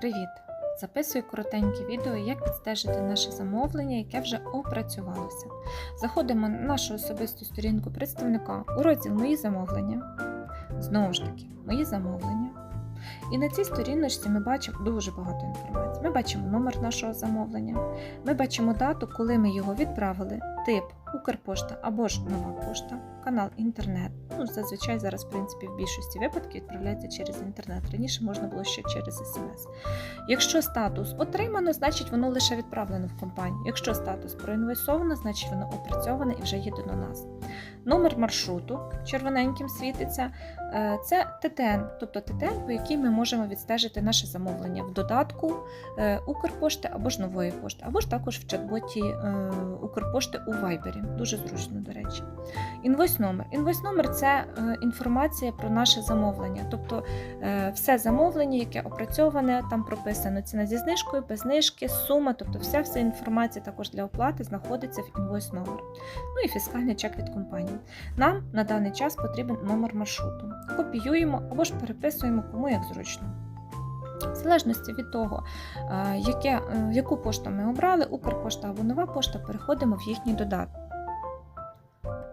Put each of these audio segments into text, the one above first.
Привіт! Записую коротеньке відео, як відстежити наше замовлення, яке вже опрацювалося. Заходимо на нашу особисту сторінку представника у розділ Мої замовлення. Знову ж таки, мої замовлення. І на цій сторіночці ми бачимо дуже багато інформації. Ми бачимо номер нашого замовлення, ми бачимо дату, коли ми його відправили, тип Укрпошта або ж нова пошта, канал інтернет. Ну, зазвичай зараз, в принципі, в більшості випадків відправляється через інтернет. Раніше можна було ще через смс. Якщо статус отримано, значить воно лише відправлено в компанію. Якщо статус проінвесовано, значить воно опрацьоване і вже їде до нас. Номер маршруту червоненьким світиться. Е, Це ТТН, тобто ТТН, по якій ми можемо відстежити наше замовлення в додатку е, Укрпошти або ж нової пошти, або ж також в чат-боті е, Укрпошти у Вайбері. Дуже зручно, до речі. Інвойс номер. Інвойс номер це е, інформація про наше замовлення. Тобто е, все замовлення, яке опрацьоване, там прописано ціна зі знижкою, без знижки, сума, тобто вся вся інформація також для оплати знаходиться в інвойс номер. Ну і фіскальний чек від компанії. Нам на даний час потрібен номер маршруту. Копіюємо або ж переписуємо кому як зручно. В залежності від того, е, яке, яку пошту ми обрали, Укрпошта або нова пошта, переходимо в їхній додаток.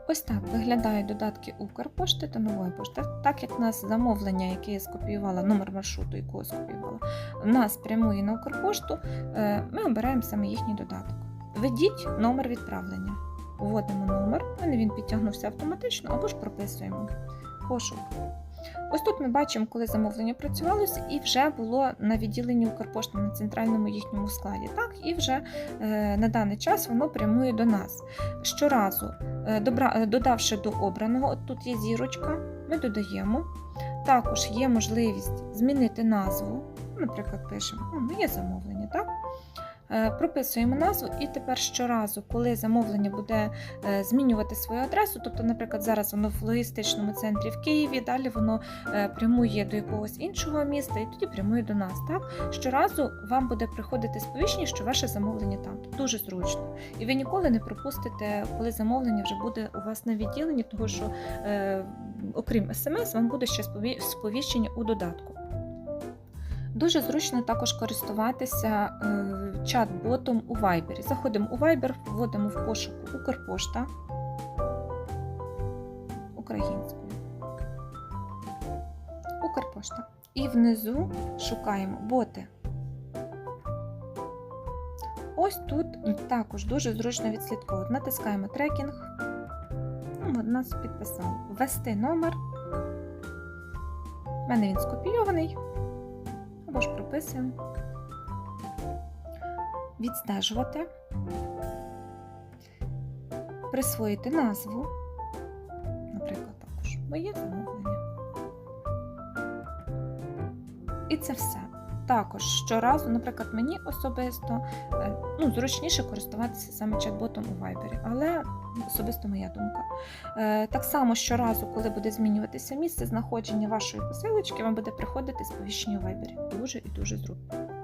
Ось так виглядають додатки Укрпошти та нової пошти. Так як в нас замовлення, яке я скопіювала, номер маршруту, якого скопіювала, в нас прямує на Укрпошту, е, ми обираємо саме їхній додаток. Введіть номер відправлення. Вводимо номер, мене він підтягнувся автоматично, або ж прописуємо пошук. Ось тут ми бачимо, коли замовлення працювалося, і вже було на відділенні Укрпошти на центральному їхньому складі. Так, і вже е, на даний час воно прямує до нас. Щоразу, е, е, додавши до обраного, от тут є зірочка, ми додаємо. Також є можливість змінити назву. Наприклад, пишемо ну, моє замовлення. Е, Прописуємо назву, і тепер щоразу, коли замовлення буде е, змінювати свою адресу, тобто, наприклад, зараз воно в логістичному центрі в Києві, далі воно е, прямує до якогось іншого міста і тоді прямує до нас. Так? Щоразу вам буде приходити сповіщення, що ваше замовлення там. Дуже зручно. І ви ніколи не пропустите, коли замовлення вже буде у вас на відділенні, тому що, окрім смс, вам буде ще сповіщення у додатку. Дуже зручно також користуватися е, чат-ботом у Viber. Заходимо у Viber, вводимо в пошуку Укрпошта українською. Укрпошта. І внизу шукаємо боти. Ось тут також дуже зручно відслідковувати. Натискаємо трекінг. Ну, Нас підписали. Ввести номер. У мене він скопійований або. Відстежувати, присвоїти назву, наприклад, також моє замовлення. І це все. Також щоразу, наприклад, мені особисто е, ну, зручніше користуватися саме чат-ботом у Viber, але особисто моя думка. Е, Так само щоразу, коли буде змінюватися місце знаходження вашої посилочки, вам буде приходити сповіщення у Viber. Дуже і дуже зручно.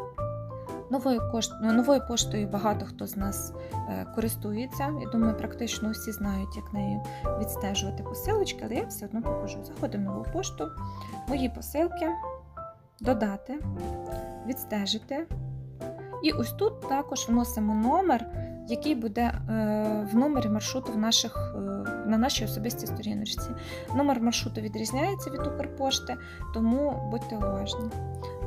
Новою, кошт... Новою поштою багато хто з нас е, користується. Я думаю, практично усі знають, як нею відстежувати посилочки, але я все одно покажу. Заходимо в нову пошту, мої посилки, додати, відстежити. І ось тут також вносимо номер, який буде е, в номері маршруту в наших, е, на нашій особистій сторіночці. Номер маршруту відрізняється від Укрпошти, тому будьте уважні.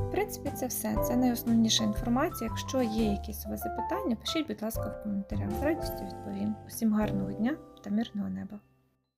В принципі, це все. Це найосновніша інформація. Якщо є якісь у вас запитання, пишіть, будь ласка, в коментарях. З радістю відповім. Усім гарного дня та мирного неба!